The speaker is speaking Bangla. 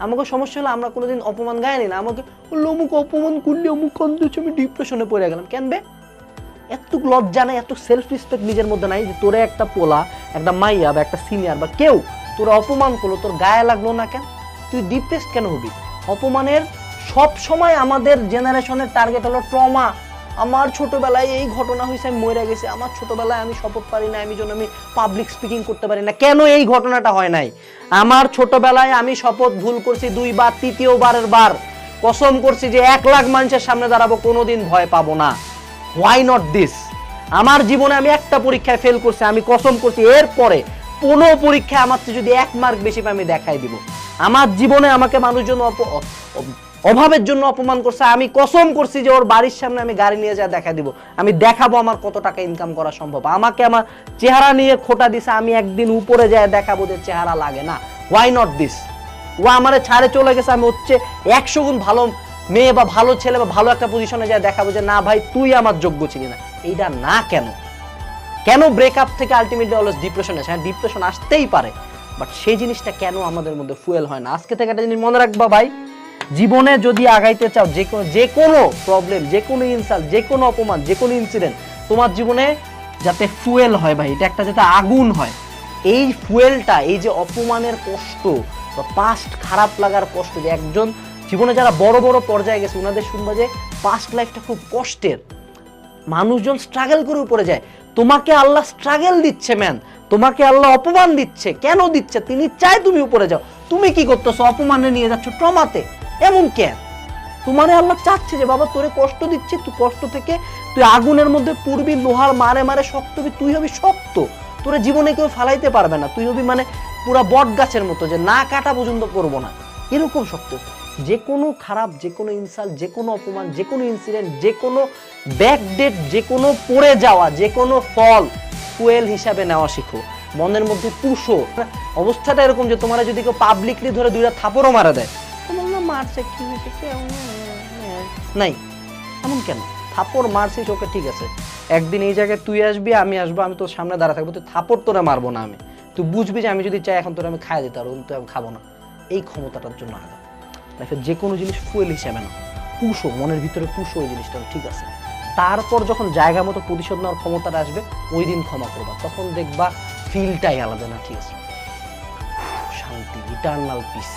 আমাকে সমস্যা হলো আমরা কোনোদিন অপমান গায়নি না, আমাকে বলল, অমুক অপমান করলে, অমুক কান্দছে। আমি ডিপ্রেশনে পড়ে গেলাম। কেন বে? এত লজ্জা নাই এত সেলফ রেসপেক্ট নিজের মধ্যে নাই যে তোরে একটা পোলা, একটা মাইয়া বা একটা সিনিয়র বা কেউ তোরা অপমান করল, তোর গায়ে লাগল না কেন? তুই ডিপ্রেসড কেন হবি? অপমানের সব সময় আমাদের জেনারেশনের টার্গেট হলো ট্রমা আমার ছোটবেলায় এই ঘটনা হয়েছে আমি মরে গেছি। আমার ছোটবেলায় আমি শপথ পারি না আমি জন্য আমি পাবলিক স্পিকিং করতে পারি না। কেন এই ঘটনাটা হয় নাই? আমার ছোটবেলায় আমি শপথ ভুল করছি দুইবার, তৃতীয়বারের বার। কসম করছি যে এক লাখ মানুষের সামনে দাঁড়াবো, কোনোদিন ভয় পাবো না। হোয়াই নট দিস আমার জীবনে আমি একটা পরীক্ষায় ফেল করছি, আমি কসম করছি। এরপরে কোনো পরীক্ষায় আমার যদি এক মার্ক বেশি পাই, আমি দেখাই দিব। আমার জীবনে আমাকে মানুষজন অভাবের জন্য অপমান করছে, আমি কসম করছি যে ওর বাড়ির সামনে আমি গাড়ি নিয়ে যা দেখা দিব। আমি দেখাবো আমার কত টাকা ইনকাম করা সম্ভব। আমাকে আমার চেহারা নিয়ে খোটা দিছে, আমি একদিন উপরে যায় দেখাবো যে চেহারা লাগে না। হোয়াই নট দিস ও আমারে ছাড়ে চলে গেছে, আমি হচ্ছে একশো গুণ ভালো মেয়ে বা ভালো ছেলে বা ভালো একটা পজিশনে যায় দেখাবো যে, না ভাই, তুই আমার যোগ্য ছিলি না। এইটা না কেন? কেন ব্রেকআপ থেকে আলটিমেটলি অলওয়েজ ডিপ্রেশন আসে? হ্যাঁ ডিপ্রেশন আসতেই পারে বাট সেই জিনিসটা কেন আমাদের মধ্যে ফুয়েল হয় না? আজকে থেকে একটা জিনিস মনে রাখবা ভাই জীবনে যদি আগাইতে চাও, যে কোনো যে কোনো প্রবলেম যে কোনো ইনসাল্ট যে কোনো অপমান, যে কোনো ইনসিডেন্ট তোমার জীবনে যাতে ফুয়েল হয় ভাই, এটা একটা যাতে আগুন হয়। এই ফুয়েলটা এই যে অপমানের কষ্ট, বা পাস্ট খারাপ লাগার কষ্ট, যে একজন জীবনে যারা বড় বড় পর্যায়ে গেছে ওনাদের শুনবা যে পাস্ট লাইফটা খুব কষ্টের। মানুষজন স্ট্রাগল করে উপরে যায়। তোমাকে আল্লাহ স্ট্রাগল দিচ্ছে ম্যান তোমাকে আল্লাহ অপমান দিচ্ছে। কেন দিচ্ছে? তিনি চায় তুমি উপরে যাও। তুমি কি করতেছো? অপমানে নিয়ে যাচ্ছ ট্রমাতে। এমন কেন তোমারে আল্লাহ চাচ্ছে যে, বাবা, তোরে কষ্ট দিচ্ছে, তুই কষ্ট থেকে, তুই আগুনের মধ্যে পূর্বী লোহার মারে মারে শক্ত হবি, তুই হবি শক্ত। তোরে জীবনে কেউ ফালাইতে পারবে না। তুই হবি মানে পুরা বট গাছের মতো যে না কাটা পর্যন্ত করব না। এরকম শক্ত। যে কোনো খারাপ, যে কোনো ইনসাল্ট যে কোনো অপমান, যে কোনো ইনসিডেন্ট যে কোনো ব্যাকডেট যে কোনো পড়ে যাওয়া, যে কোনো ফল ফুয়েল হিসাবে নেওয়া শিখো। মনের মধ্যে পুষো। অবস্থাটা এরকম যে, তোমার যদি কেউ পাবলিকলি ধরে দুইটা থাপড়ও মারা দেয় মারছে, কি নাই। এমন কেন? মারছিস ওকে, ঠিক আছে। একদিন এই জায়গায় তুই আসবি, আমি আসব, আমি তোর সামনে দাঁড়া থাকব। তুই তোরা মারবো না আমি। তুই বুঝবি যে আমি যদি চাই এখন আমি দিতে পারব আমি খাব না। এই ক্ষমতাটার জন্য আগা লাইফের যে কোনো জিনিস ফুয়েল হিসেবে না পুষো, মনের ভিতরে পুষো ওই জিনিসটা, ঠিক আছে। তারপর যখন জায়গা মতো প্রতিশোধ নেওয়ার ক্ষমতাটা আসবে, ওই দিন ক্ষমা করবা। তখন দেখবা ফিলটাই আলাদা না, ঠিক আছে। শান্তি ইটার্নাল পিস